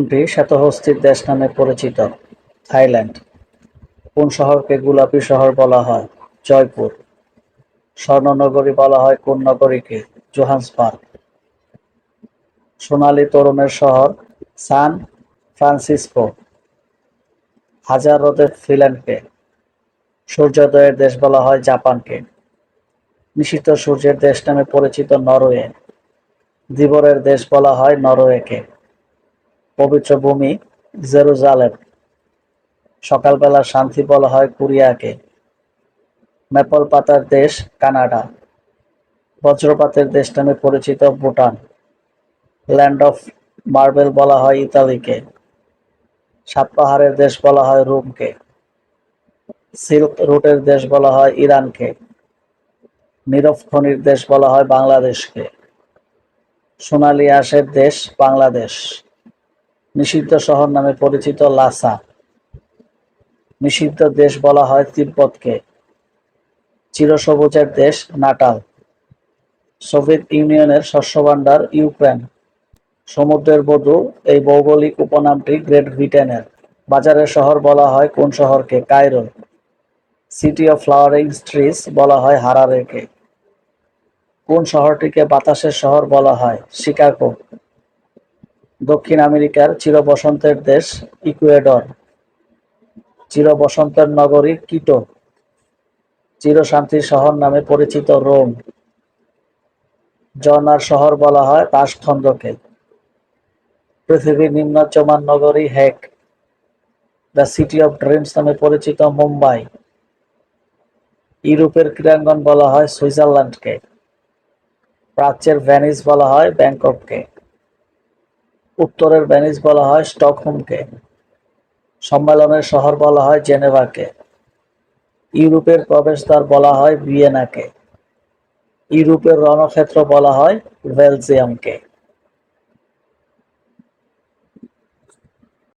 কোনটি শ্বেতহস্তির দেশ নামে পরিচিত, থাইল্যান্ড। কোন শহরকে গোলাপি শহর বলা হয়? জয়পুর। স্বর্ণনগরী বলা হয় কোন নগরীকে? জোহান্সবার্গ। সোনালী তরুণের শহর সান ফ্রান্সিসকো। হাজার হ্রদের ফিনল্যান্ডকে সূর্যোদয়ের দেশ বলা হয় জাপানকে। নিশীত সূর্যের দেশ নামে পরিচিত নরওয়ে। দিবরের দেশ বলা হয় নরওয়েকে। পবিত্র ভূমি জেরুজালেম। সকালবেলা শান্তি বলা হয় কোরিয়াকে। ম্যাপল পাতার দেশ কানাডা। বজ্রপাতের দেশ নামে পরিচিত ভুটান। ল্যান্ড অফ মার্বেল বলা হয় ইতালিকে। সাত পাহাড়ের দেশ বলা হয় রোমকে। সিল্ক রুটের দেশ বলা হয় ইরানকে। নীরব খনির দেশ বলা হয় বাংলাদেশকে। সোনালী আঁশের দেশ বাংলাদেশ। নিষিদ্ধ শহর নামে পরিচিত লাসা। নিষিদ্ধ দেশ বলা হয় তিব্বতকে। চিরসবুজের দেশ নাটাল। সোভিয়েত ইউনিয়নের শস্যভাণ্ডার ইউক্রেন। সমুদ্রের বধূ এই ভৌগোলিক উপনামটি গ্রেট ব্রিটেনের। বাজারের শহর বলা হয় কোন শহরকে? Cairo city of flowering trees বলা হয় হারারেকে। কোন শহরটিকে বাতাসের শহর বলা হয়? শিকাগো। দক্ষিণ আমেরিকার চিরবসন্তের দেশ ইকুয়েডর। চিরবসন্তের নগরী কিটো। চিরশান্তির শহর নামে পরিচিত রোম। ঝর্ণার শহর বলা হয় তাসখন্দকে পৃথিবীর নিম্নোচ্চমান নগরী হেক দ্য সিটি অফ ড্রিমস নামে পরিচিত মুম্বাই। ইউরোপের ক্রীড়াঙ্গন বলা হয় সুইজারল্যান্ডকে। প্রাচ্যের ভ্যানিস বলা হয় ব্যাংকককে। উত্তরের ভ্যানিস বলা হয় স্টকহোমকে, সম্মেলনের শহর বলা হয় জেনেভাকে, ইউরোপের প্রবেশদ্বার বলা হয় ভিয়েনাকে, ইউরোপের রণক্ষেত্র বলা হয় বেলজিয়ামকে